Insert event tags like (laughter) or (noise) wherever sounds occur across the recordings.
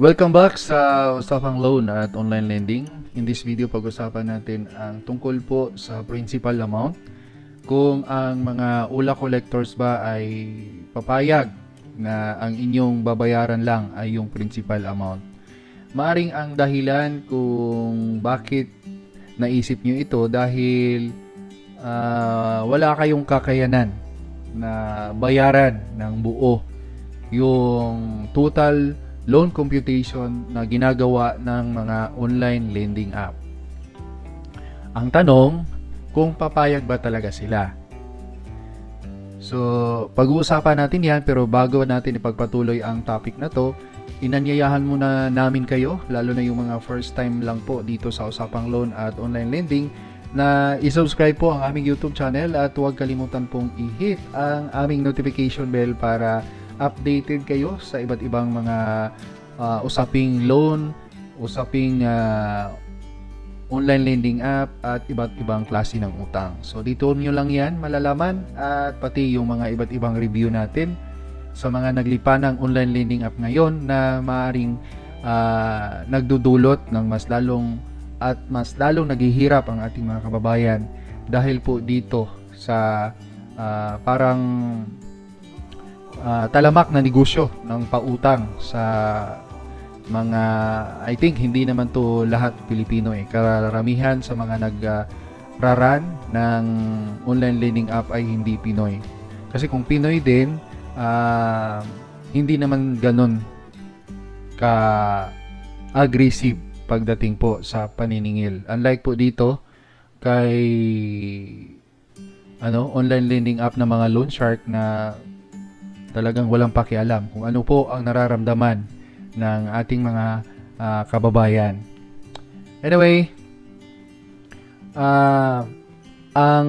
Welcome back sa Usapang Loan at Online Lending. In this video, pag-usapan natin ang tungkol po sa principal amount. Kung ang mga ULA collectors ba ay papayag na ang inyong babayaran lang ay yung principal amount. Maaring ang dahilan kung bakit naisip nyo ito dahil ah, wala kayong kakayanan na bayaran ng buo yung total loan computation na ginagawa ng mga online lending app. Ang tanong, kung papayag ba talaga sila? So, pag-uusapan natin yan pero bago natin ipagpatuloy ang topic na to, inanyayahan muna namin kayo, lalo na yung mga first time lang po dito sa Usapang Loan at Online Lending, na isubscribe po ang aming YouTube channel at huwag kalimutan pong i-hit ang aming notification bell para updated kayo sa iba't ibang mga ah, usaping loan, usaping ah, online lending app at iba't ibang klase ng utang. So dito nyo lang yan malalaman at pati yung mga iba't ibang review natin sa mga naglipa ng online lending app ngayon na maaring ah, nagdudulot ng mas lalong at mas lalong naghihirap ang ating mga kababayan dahil po dito sa ah, parang ah, talamak na negosyo ng pautang sa mga I think hindi naman to lahat Pilipino eh. Karamihan sa mga nag ah, raran ng online lending app ay hindi Pinoy. Kasi kung Pinoy din ah, hindi naman ganun ka aggressive pagdating po sa paniningil. Unlike po dito kay ano online lending app na mga loan shark na talagang walang pakialam kung ano po ang nararamdaman ng ating mga ah, kababayan. Anyway, ah, ang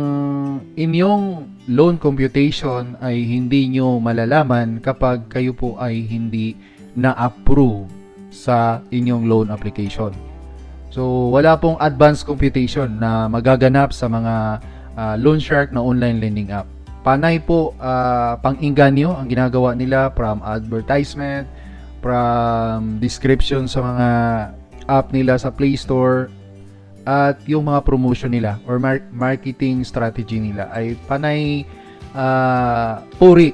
inyong loan computation ay hindi nyo malalaman kapag kayo po ay hindi na-approve sa inyong loan application. So, wala pong advanced computation na magaganap sa mga ah, loan shark na online lending app. Panay po ah, pang-inganyo ang ginagawa nila from advertisement, from description sa mga app nila sa Play Store at yung mga promotion nila or mar- marketing strategy nila ay panay ah, puri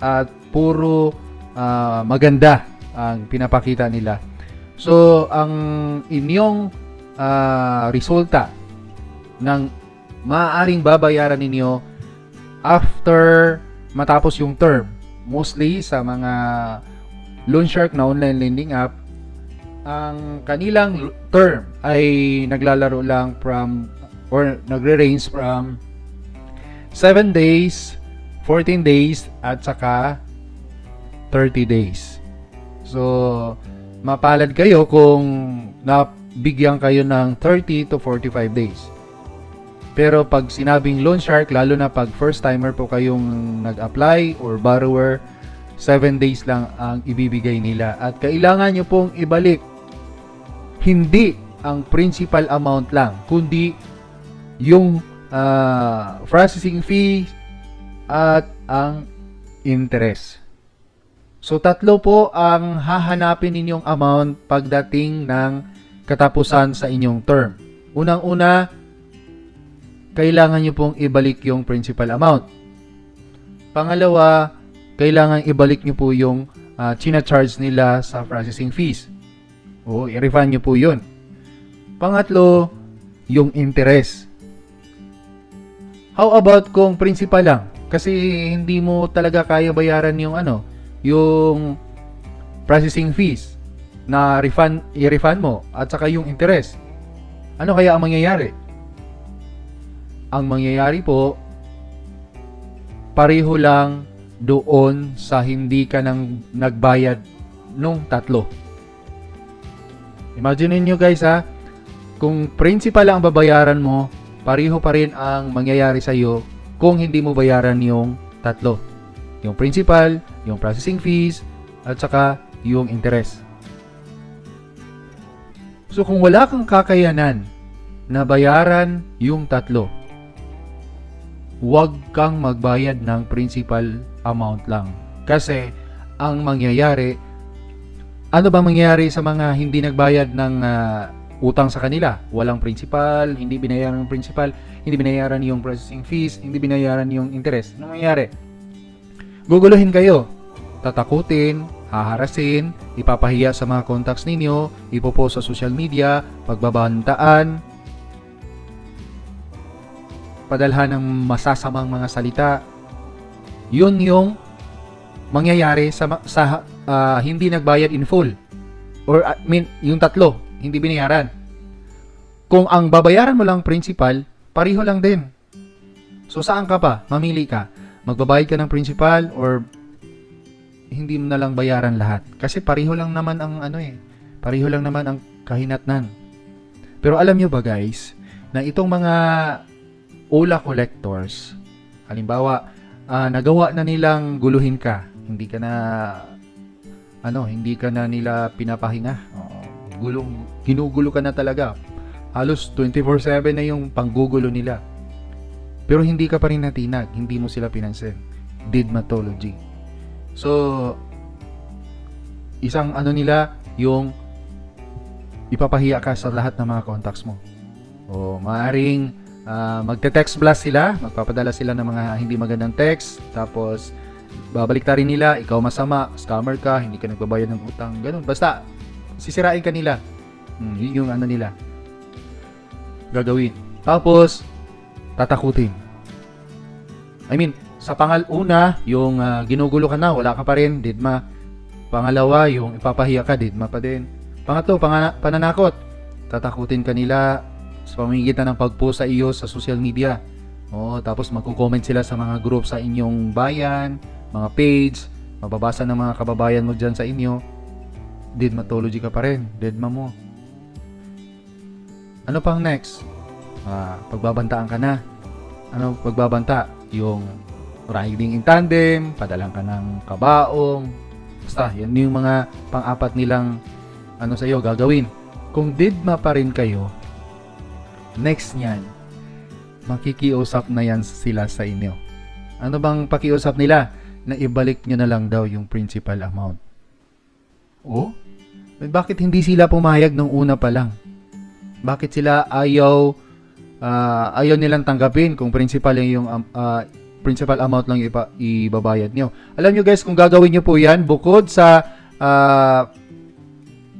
at puro ah, maganda ang pinapakita nila. So, ang inyong ah, resulta ng maaaring babayaran ninyo after matapos yung term. Mostly sa mga loan shark na online lending app, ang kanilang term ay naglalaro lang from or nagre-range from 7 days, 14 days, at saka 30 days. So, mapalad kayo kung nabigyan kayo ng 30 to 45 days. Pero pag sinabing loan shark, lalo na pag first timer po kayong nag-apply or borrower, 7 days lang ang ibibigay nila. At kailangan nyo pong ibalik hindi ang principal amount lang, kundi yung ah, processing fee at ang interest. So tatlo po ang hahanapin ninyong amount pagdating ng katapusan sa inyong term. Unang-una, kailangan nyo pong ibalik yung principal amount. Pangalawa, kailangan ibalik nyo po yung uh, charge nila sa processing fees. O, i-refund nyo po yun. Pangatlo, yung interest. How about kung principal lang? Kasi hindi mo talaga kaya bayaran yung ano, yung processing fees na refund, i-refund mo at saka yung interest. Ano kaya ang mangyayari? Ang mangyayari po, pareho lang doon sa hindi ka nang nagbayad nung tatlo. Imagine niyo guys ha, kung principal ang babayaran mo, pareho pa rin ang mangyayari sa iyo kung hindi mo bayaran yung tatlo. Yung principal, yung processing fees, at saka yung interest. So kung wala kang kakayanan na bayaran yung tatlo, huwag kang magbayad ng principal amount lang. Kasi ang mangyayari, ano ba mangyayari sa mga hindi nagbayad ng ah, utang sa kanila? Walang principal, hindi binayaran ng principal, hindi binayaran yung processing fees, hindi binayaran yung interest. Ano mangyayari? Guguluhin kayo. Tatakutin, haharasin, ipapahiya sa mga contacts ninyo, ipopost sa social media, pagbabantaan, padalhan ng masasamang mga salita. Yun yung mangyayari sa sa ah, hindi nagbayad in full. Or I mean, yung tatlo, hindi binayaran. Kung ang babayaran mo lang principal, pariho lang din. So saan ka pa? Mamili ka. Magbabayad ka ng principal or hindi mo na lang bayaran lahat. Kasi pariho lang naman ang ano eh. Pariho lang naman ang kahinatnan. Pero alam nyo ba guys, na itong mga OLA collectors, halimbawa, ah, nagawa na nilang guluhin ka. Hindi ka na ano, hindi ka na nila pinapahinga. Oo. Gulong, ginugulo ka na talaga. Halos 24/7 na yung panggugulo nila. Pero hindi ka pa rin natinag, hindi mo sila pinansin. Didmatology. So, isang ano nila, yung ipapahiya ka sa lahat ng mga contacts mo. O maaring ah, magte-text blast sila, magpapadala sila ng mga hindi magandang text, tapos babalik rin nila, ikaw masama, scammer ka, hindi ka nagbabayad ng utang, ganun. Basta, sisirain ka nila. Hmm, yun yung ano nila. Gagawin. Tapos, tatakutin. I mean, sa pangal una, yung ah, ginugulo ka na, wala ka pa rin, didma. Pangalawa, yung ipapahiya ka, didma pa din. Pangatlo, pangana- pananakot. Tatakutin ka nila sa pamamagitan ng pag-post sa iyo sa social media. Oo, tapos magko-comment sila sa mga group sa inyong bayan, mga page, mababasa ng mga kababayan mo dyan sa inyo. Didmatology ka pa rin, deadma mo. Ano pang next? Ah, pagbabantaan ka na. Ano pagbabanta? Yung riding in tandem, padalang ka ng kabaong. Basta, yan yung mga pang-apat nilang ano sa iyo gagawin. Kung didma pa rin kayo, next niyan, makikiusap na yan sila sa inyo. Ano bang pakiusap nila? Na ibalik nyo na lang daw yung principal amount. Oh? Bakit hindi sila pumayag nung una pa lang? Bakit sila ayaw ah, ayaw nilang tanggapin kung principal yung, um, ah, principal amount lang ipa, ibabayad nyo? Alam nyo guys, kung gagawin nyo po yan, bukod sa ah,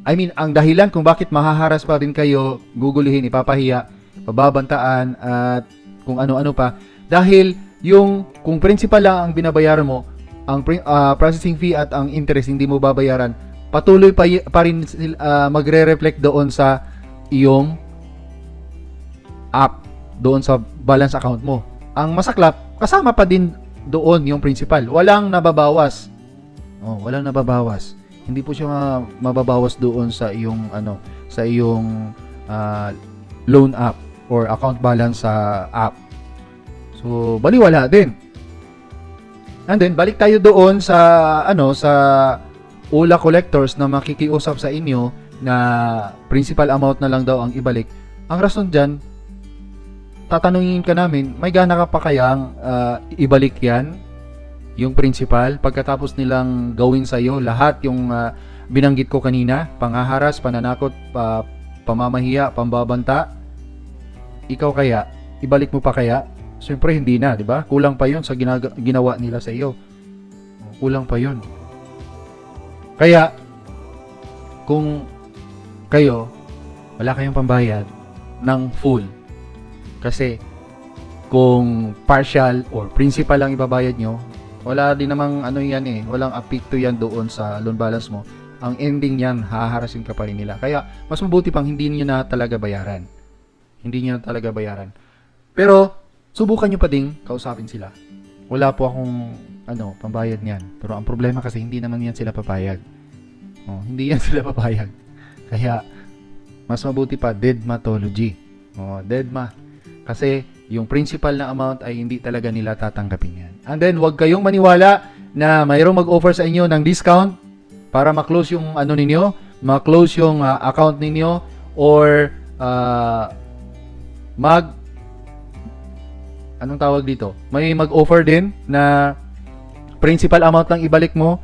I mean, ang dahilan kung bakit mahaharas pa rin kayo, gugulihin, ipapahiya, pababantaan, at kung ano-ano pa. Dahil yung, kung principal lang ang binabayaran mo, ang ah, processing fee at ang interest hindi mo babayaran, patuloy pa, pa rin ah, magre-reflect doon sa iyong app, doon sa balance account mo. Ang masaklap, kasama pa din doon yung principal. Walang nababawas. Oh, walang nababawas hindi po siya ma- mababawas doon sa iyong ano sa iyong ah, loan app or account balance sa app. So baliwala din. And then balik tayo doon sa ano sa ULA collectors na makikiusap sa inyo na principal amount na lang daw ang ibalik. Ang rason diyan tatanungin ka namin, may gana ka pa kayang ah, ibalik 'yan yung principal pagkatapos nilang gawin sa iyo lahat yung ah, binanggit ko kanina, pangaharas, pananakot, pa, pamamahiya, pambabanta. Ikaw kaya, ibalik mo pa kaya? Siyempre hindi na, di ba? Kulang pa 'yon sa ginaga- ginawa nila sa iyo. Kulang pa 'yon. Kaya kung kayo wala kayong pambayad ng full kasi kung partial or principal lang ibabayad nyo, wala din namang ano yan eh, walang apekto yan doon sa loan balance mo. Ang ending yan, haharasin ka pa rin nila. Kaya, mas mabuti pang hindi nyo na talaga bayaran. Hindi nyo na talaga bayaran. Pero, subukan nyo pa ding kausapin sila. Wala po akong, ano, pambayad niyan. Pero ang problema kasi, hindi naman yan sila papayag. Oh, hindi yan (laughs) sila papayag. Kaya, mas mabuti pa, deadmatology. Oh, deadma. Kasi, yung principal na amount ay hindi talaga nila tatanggapin yan. And then, huwag kayong maniwala na mayroong mag-offer sa inyo ng discount para ma-close yung ano ninyo, ma-close yung ah, account ninyo or ah, mag anong tawag dito? May mag-offer din na principal amount lang ibalik mo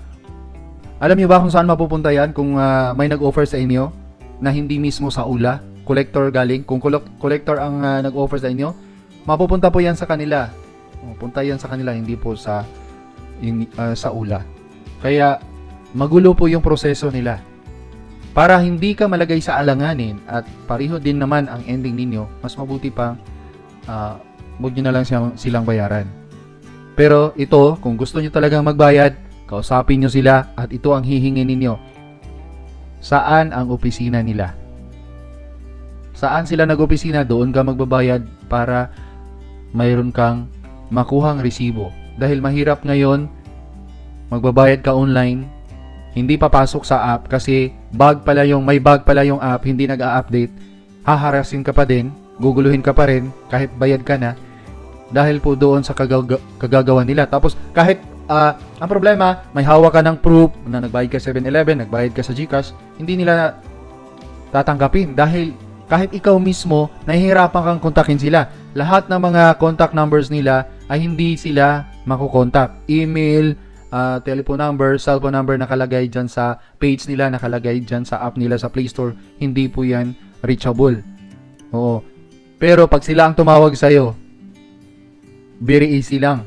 Alam niyo ba kung saan mapupunta yan kung ah, may nag-offer sa inyo na hindi mismo sa ULA, collector galing, kung collector ang ah, nag-offer sa inyo, mapupunta po yan sa kanila. Punta yan sa kanila, hindi po sa in, ah, sa ULA. Kaya magulo po yung proseso nila. Para hindi ka malagay sa alanganin at pareho din naman ang ending ninyo, mas mabuti pang uh, huwag nyo na lang silang, silang bayaran. Pero ito, kung gusto nyo talagang magbayad, kausapin nyo sila at ito ang hihingin ninyo. Saan ang opisina nila? Saan sila nag-opisina? Doon ka magbabayad para mayroon kang makuhang resibo. Dahil mahirap ngayon, magbabayad ka online, hindi papasok sa app kasi bug pala yung, may bug pala yung app, hindi nag-a-update, haharasin ka pa din, guguluhin ka pa rin, kahit bayad ka na, dahil po doon sa kagaga- kagagawa nila. Tapos kahit ah, ang problema, may hawak ka ng proof na nagbayad ka 7-Eleven, nagbayad ka sa GCash, hindi nila tatanggapin dahil kahit ikaw mismo, nahihirapan kang kontakin sila. Lahat ng mga contact numbers nila ay hindi sila makukontak. Email, ah, telephone number, cellphone number nakalagay dyan sa page nila, nakalagay dyan sa app nila sa Play Store. Hindi po yan reachable. Oo. Pero pag sila ang tumawag sa'yo, very easy lang.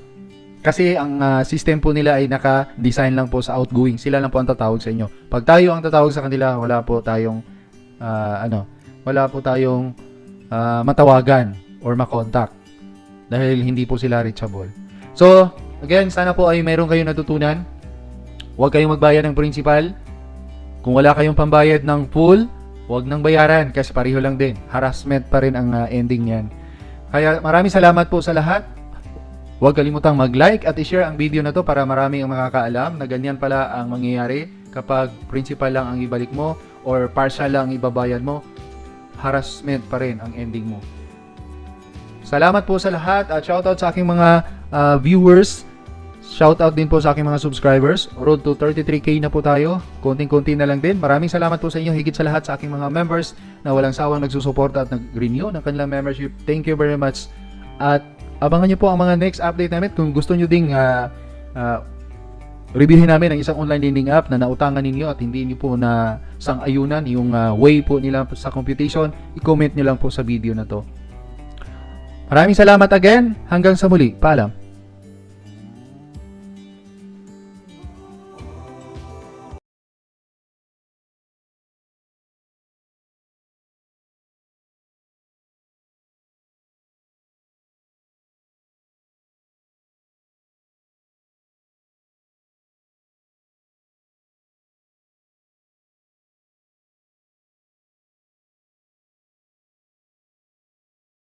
Kasi ang ah, system po nila ay naka-design lang po sa outgoing. Sila lang po ang tatawag sa inyo. Pag tayo ang tatawag sa kanila, wala po tayong ah, ano, wala po tayong ah, matawagan or makontak dahil hindi po sila reachable. So, again, sana po ay mayroon kayong natutunan. Huwag kayong magbayad ng principal. Kung wala kayong pambayad ng full, huwag nang bayaran kasi pareho lang din. Harassment pa rin ang ah, ending niyan. Kaya maraming salamat po sa lahat. Huwag kalimutang mag-like at i-share ang video na to para marami ang makakaalam na ganyan pala ang mangyayari kapag principal lang ang ibalik mo or partial lang ang ibabayad mo, harassment pa rin ang ending mo. Salamat po sa lahat at shoutout sa aking mga ah, viewers. Shoutout din po sa aking mga subscribers. Road to 33k na po tayo. Konting-konti na lang din. Maraming salamat po sa inyo. Higit sa lahat sa aking mga members na walang sawang nagsusuporta at nag-renew ng kanilang membership. Thank you very much. At abangan nyo po ang mga next update namin. Kung gusto nyo ding ah, ah, reviewin namin ang isang online lending app na nautangan ninyo at hindi nyo po na sang-ayunan yung ah, way po nila sa computation, i-comment nyo lang po sa video na to. Maraming salamat again. Hanggang sa muli. Paalam.